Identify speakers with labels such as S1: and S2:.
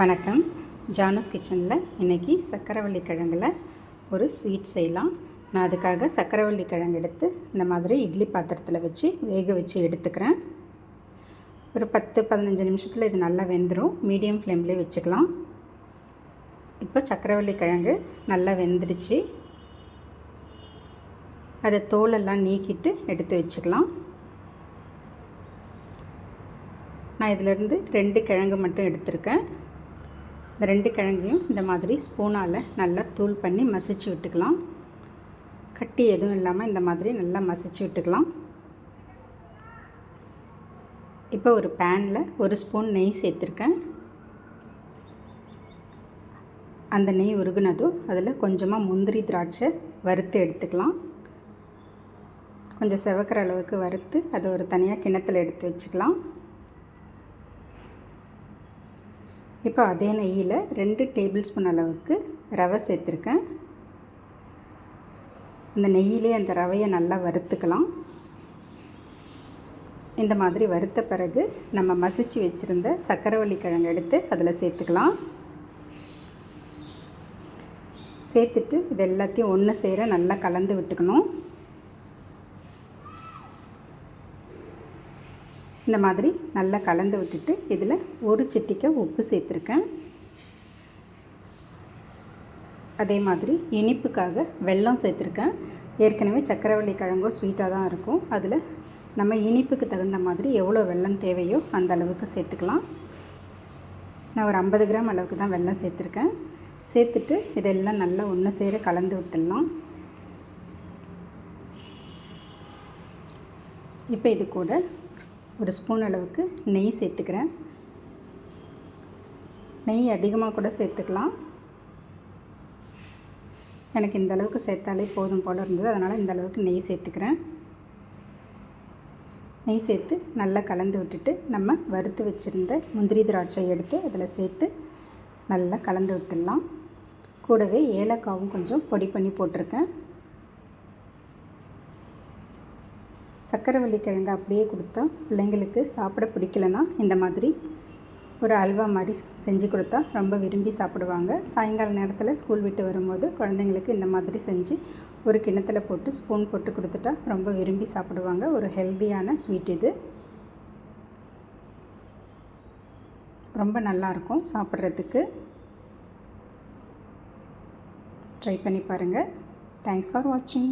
S1: வணக்கம். ஜானஸ் கிச்சனில் இன்றைக்கி சக்கரவள்ளி கிழங்குல ஒரு ஸ்வீட் செய்யலாம். நான் அதுக்காக சக்கரவள்ளி கிழங்கு எடுத்து இந்த மாதிரி இட்லி பாத்திரத்தில் வச்சு வேக வச்சு எடுத்துக்கிறேன். ஒரு பத்து பதினஞ்சு நிமிஷத்தில் இது நல்லா வெந்துடும் மீடியம் ஃப்ளேம்லேயே வச்சுக்கலாம். இப்போ சக்கரவள்ளி கிழங்கு நல்லா வெந்துடுச்சு. அதை தோலெல்லாம் நீக்கிட்டு எடுத்து வச்சுக்கலாம். நான் இதிலேருந்து ரெண்டு கிழங்கு மட்டும் எடுத்திருக்கேன். இந்த ரெண்டு கிழங்கையும் இந்த மாதிரி ஸ்பூனால் நல்லா தூள் பண்ணி மசிச்சு விட்டுக்கலாம். கட்டி எதுவும் இல்லாமல் இந்த மாதிரி நல்லா மசிச்சு விட்டுக்கலாம். இப்போ ஒரு பேனில் ஒரு ஸ்பூன் நெய் சேர்த்துருக்கேன். அந்த நெய் உருகுனதும் அதில் கொஞ்சமாக முந்திரி திராட்சை வறுத்து எடுத்துக்கலாம். கொஞ்சம் செவக்கிற அளவுக்கு வறுத்து அதை ஒரு தனியாக கிணத்துல எடுத்து வச்சுக்கலாம். இப்போ அதே நெய்யில் ரெண்டு டேபிள் ஸ்பூன் அளவுக்கு ரவை சேர்த்துருக்கேன். அந்த நெய்யிலே அந்த ரவையை நல்லா வறுத்துக்கலாம். இந்த மாதிரி வறுத்த பிறகு நம்ம மசிச்சு வச்சுருந்த சக்கரவள்ளி கிழங்கு எடுத்து அதில் சேர்த்துக்கலாம். சேர்த்துட்டு இது எல்லாத்தையும் ஒன்று சேர நல்லா கலந்து விட்டுக்கணும். இந்த மாதிரி நல்லா கலந்து விட்டுட்டு இதில் ஒரு சிட்டிக்க உப்பு சேர்த்துருக்கேன். அதே மாதிரி இனிப்புக்காக வெல்லம் சேர்த்துருக்கேன். ஏற்கனவே சக்கரவள்ளி கிழங்கோ ஸ்வீட்டாக தான் இருக்கும். அதில் நம்ம இனிப்புக்கு தகுந்த மாதிரி எவ்வளோ வெல்லம் தேவையோ அந்த அளவுக்கு சேர்த்துக்கலாம். நான் ஒரு ஐம்பது கிராம் அளவுக்கு தான் வெல்லம் சேர்த்துருக்கேன். சேர்த்துட்டு இதெல்லாம் நல்லா ஒன்று சேர கலந்து விட்டுடலாம். இப்போ இது கூட ஒரு ஸ்பூன் அளவுக்கு நெய் சேர்த்துக்கிறேன். நெய் அதிகமாக கூட சேர்த்துக்கலாம். எனக்கு இந்த அளவுக்கு சேர்த்தாலே போதும் போல் இருந்தது. அதனால் இந்த அளவுக்கு நெய் சேர்த்துக்கிறேன். நெய் சேர்த்து நல்லா கலந்து விட்டுட்டு நம்ம வறுத்து வச்சுருந்த முந்திரி திராட்சை எடுத்து அதில் சேர்த்து நல்லா கலந்து விட்டுடலாம். கூடவே ஏலக்காவும் கொஞ்சம் பொடி பண்ணி போட்டிருக்கேன். சக்கரவள்ளி கிழங்கு அப்படியே கொடுத்தா பிள்ளைங்களுக்கு சாப்பிட பிடிக்கலனா இந்த மாதிரி ஒரு அல்வா மாதிரி செஞ்சு கொடுத்தா ரொம்ப விரும்பி சாப்பிடுவாங்க. சாயங்கால நேரத்தில் ஸ்கூல் விட்டு வரும்போது குழந்தைங்களுக்கு இந்த மாதிரி செஞ்சு ஒரு கிணத்துல போட்டு ஸ்பூன் போட்டு கொடுத்துட்டா ரொம்ப விரும்பி சாப்பிடுவாங்க. ஒரு ஹெல்த்தியான ஸ்வீட் இது. ரொம்ப நல்லாயிருக்கும் சாப்பிட்றதுக்கு. ட்ரை பண்ணி பாருங்கள் தேங்க்ஸ் ஃபார் வாட்சிங்